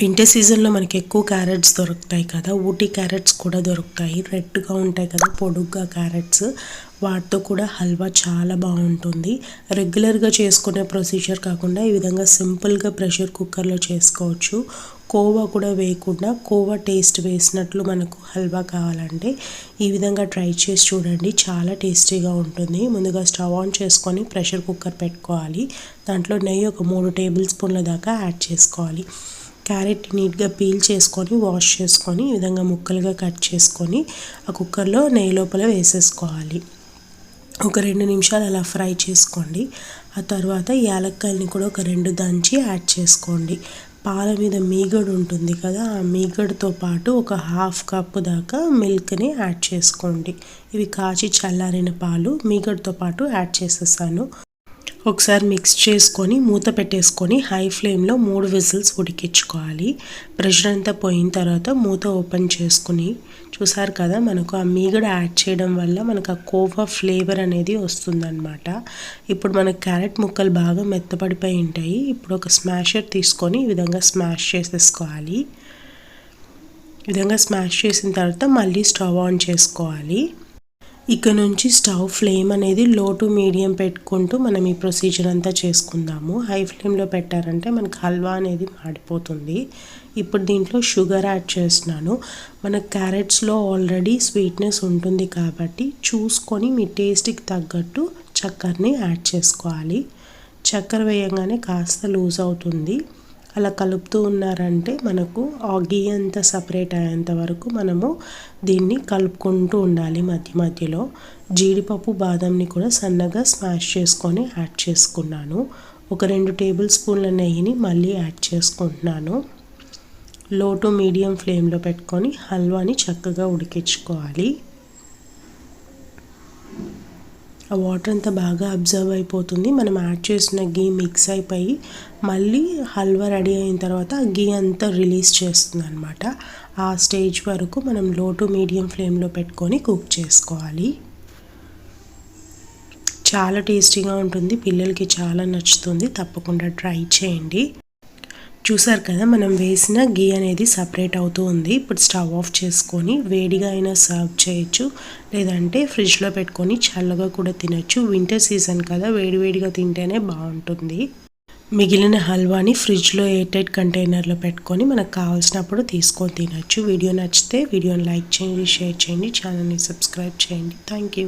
Winter సీజన్లో మనకి ఎక్కువ క్యారెట్స్ దొరుకుతాయి కదా ఊటీ క్యారెట్స్ కూడా దొరుకుతాయి. రెడ్గా ఉంటాయి కదా పొడుగ్గా క్యారెట్స్ వాటితో కూడా హల్వా చాలా బాగుంటుంది. రెగ్యులర్గా చేసుకునే ప్రొసీజర్ కాకుండా ఈ విధంగా సింపుల్గా ప్రెషర్ కుక్కర్లో చేసుకోవచ్చు. కోవా కూడా వేయకుండా కోవా టేస్ట్ వేసినట్లు మనకు హల్వా కావాలంటే ఈ విధంగా ట్రై చేసి చూడండి. చాలా టేస్టీగా ఉంటుంది. ముందుగా స్టవ్ ఆన్ చేసుకొని ప్రెషర్ కుక్కర్ పెట్టుకోవాలి. దాంట్లో నెయ్యి ఒక మూడు టేబుల్ స్పూన్ల దాకా యాడ్ చేసుకోవాలి. క్యారెట్ నీట్గా పీల్ చేసుకొని వాష్ చేసుకొని ఈ విధంగా ముక్కలుగా కట్ చేసుకొని ఆ కుక్కర్లో నెయ్యి లోపల వేసేసుకోవాలి. ఒక రెండు నిమిషాలు అలా ఫ్రై చేసుకోండి. ఆ తర్వాత యాలక్కాయలని కూడా ఒక రెండు దంచి యాడ్ చేసుకోండి. పాల మీద మీగడు ఉంటుంది కదా ఆ మీగడుతో పాటు ఒక హాఫ్ కప్ దాకా మిల్క్ని యాడ్ చేసుకోండి. ఇవి కాచి చల్లారిన పాలు మీగడుతో పాటు యాడ్ చేసేసాను. ఒకసారి మిక్స్ చేసుకొని మూత పెట్టేసుకొని హై ఫ్లేమ్లో మూడు విజిల్స్ ఉడికించుకోవాలి. ప్రెషర్ అంతా పోయిన తర్వాత మూత ఓపెన్ చేసుకుని చూసారు కదా మనకు ఆ మీగడ యాడ్ చేయడం వల్ల మనకు ఆ కోవా ఫ్లేవర్ అనేది వస్తుందన్నమాట. ఇప్పుడు మనకు క్యారెట్ ముక్కలు బాగా మెత్తపడిపోయి ఉంటాయి. ఇప్పుడు ఒక స్మాషర్ తీసుకొని ఈ విధంగా స్మాష్ చేసేసుకోవాలి. ఈ విధంగా స్మాష్ చేసిన తర్వాత మళ్ళీ స్టవ్ ఆన్ చేసుకోవాలి. ఇక నుంచి స్టవ్ ఫ్లేమ్ అనేది లో టు మీడియం పెట్టుకుంటూ మనం ఈ ప్రొసీజర్ అంతా చేసుకుందాము. హై ఫ్లేమ్లో పెట్టారంటే మనకు హల్వా అనేది మాడిపోతుంది. ఇప్పుడు దీంట్లో షుగర్ యాడ్ చేస్తున్నాను. మన క్యారెట్స్లో ఆల్రెడీ స్వీట్నెస్ ఉంటుంది కాబట్టి చూసుకొని మీ టేస్ట్కి తగ్గట్టు చక్కెరని యాడ్ చేసుకోవాలి. చక్కెర వేయగానే కాస్త లూజ్ అవుతుంది. అలా కలుపుతూ ఉన్నారంటే మనకు ఆ గీ అంతా సపరేట్ అయ్యేంత వరకు మనము దీన్ని కలుపుకుంటూ ఉండాలి మధ్య మధ్యలో. జీడిపప్పు బాదంని కూడా సన్నగా స్మాష్ చేసుకొని యాడ్ చేసుకున్నాను. ఒక రెండు టేబుల్ స్పూన్ల నెయ్యిని మళ్ళీ యాడ్ చేసుకుంటున్నాను. లో టు మీడియం ఫ్లేమ్లో పెట్టుకొని హల్వాని చక్కగా ఉడికించుకోవాలి. ఆ వాటర్ అంతా బాగా అబ్జర్వ్ అయిపోతుంది. మనం యాడ్ చేసిన గీ మిక్స్ అయిపోయి మళ్ళీ హల్వా రెడీ అయిన తర్వాత ఆ గీ అంతా రిలీజ్ చేస్తుంది అనమాట ఆ స్టేజ్ వరకు మనం లో టు మీడియం ఫ్లేమ్లో పెట్టుకొని కుక్ చేసుకోవాలి. చాలా టేస్టీగా ఉంటుంది. పిల్లలకి చాలా నచ్చుతుంది. తప్పకుండా ట్రై చేయండి. చూసారు కదా మనం వేసిన గీ అనేది సపరేట్ అవుతూ ఉంది. ఇప్పుడు స్టవ్ ఆఫ్ చేసుకొని వేడిగా అయినా సర్వ్ చేయొచ్చు. లేదంటే ఫ్రిడ్జ్లో పెట్టుకొని చల్లగా కూడా తినచ్చు. వింటర్ సీజన్ కదా వేడివేడిగా తింటేనే బాగుంటుంది. మిగిలిన హల్వాని ఫ్రిడ్జ్లో ఎయిర్టైట్ కంటైనర్లో పెట్టుకొని మనకు కావాల్సినప్పుడు తీసుకొని తినచ్చు. వీడియో నచ్చితే వీడియోని లైక్ చేయండి షేర్ చేయండి ఛానల్ని సబ్స్క్రైబ్ చేయండి. Thank you